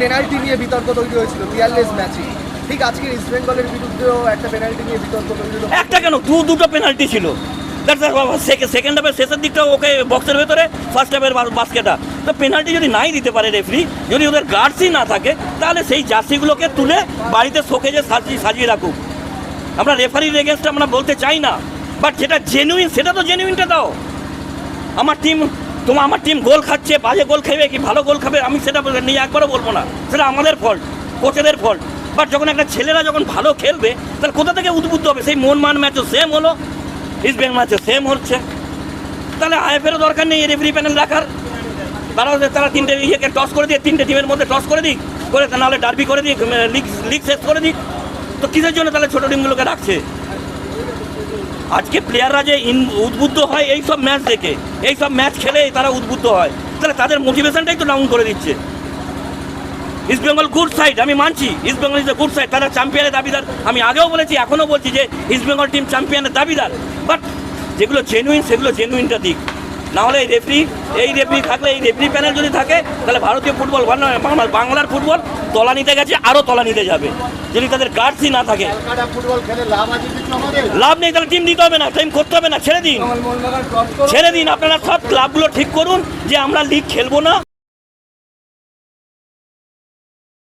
Penalty নিয়ে বিতর্ক তৈরি হয়েছিল বিয়ারলেস ম্যাচে। ঠিক আজকে ইস্ট বেঙ্গলের বিরুদ্ধেও একটা পেনাল্টি নিয়ে বিতর্ক তৈরি হলো। একটা কেন? দু দুটো পেনাল্টি ছিল। সেকেন্ড হাফের শেষের দিকটা ওকে বক্সের ভেতরে ফার্স্ট হাফের বাস্কেটা তো পেনাল্টি যদি নাই দিতে পারে রেফারি যদি ওদের গার্ডসই না থাকে, তাহলে সেই জার্সিগুলোকে তুলে বাড়িতে শোকেজে সাজিয়ে সাজিয়ে রাখুক। আমরা রেফারির এগেনস্টে আমরা বলতে চাই না বাট যেটা জেনুইন সেটা তো জেনুইনটা দাও। আমার টিম তোমার আমার টিম গোল খাচ্ছে, বাজে গোল খাবে কি, ভালো গোল খাবে, আমি সেটা নিয়ে একবারও বলব না। সেটা আমাদের ফল্ট কোচেদের ফল্ট বাট যখন একটা ছেলেরা যখন ভালো খেলবে, তাহলে কোথা থেকে উদ্বুদ্ধ হবে? সেই মন মান ম্যাচও সেম হলো ইস্ট বেঙ্গল ম্যাচও সেম হচ্ছে। তাহলে আইএফেরও দরকার নেই রেফারি প্যানেল রাখার। তারা তারা তিনটে ইয়েকে টস করে দিয়ে তিনটে টিমের মধ্যে টস করে দিক, করে নাহলে ডার্বি করে দিক লিগ লিগ শেষ করে দিক। তো কিসের জন্য তাহলে ছোটো টিমগুলোকে রাখছে? আজকে প্লেয়াররা যে উদ্বুদ্ধ হয় এই সব ম্যাচ দেখে, এই সব ম্যাচ খেলে তারা উদ্বুদ্ধ হয়। তাহলে তাদের মোটিভেশনটাই তো ডাউন করে দিচ্ছে। ইস্ট বেঙ্গল গুড সাইড আমি মানছি East Bengal is a good side তারা চ্যাম্পিয়নের দাবিদার। আমি আগেও বলেছি, এখনও বলছি যে ইস্ট বেঙ্গল টিম চ্যাম্পিয়নের দাবিদার। বাট যেগুলো জেনুইন সেগুলো জেনুইনটা দিক। নাহলে এই রেফরি এই রেফরি থাকলে, এই রেফরি প্যানেল যদি থাকে, তাহলে ভারতীয় ফুটবল বাংলা- বাংলা- বাংলার ফুটবল তলা নিতে গেছে আরও তলা নিতে যাবে। যদি তাদের গার্ডসই না থাকে। লাভ নেই তাহলে টিম দিতে হবে না টিম করতে হবে না ছেড়ে দিন। ছেড়ে দিন আপনারা সব ক্লাবগুলো ঠিক করুন যে আমরা লিগ খেলব না।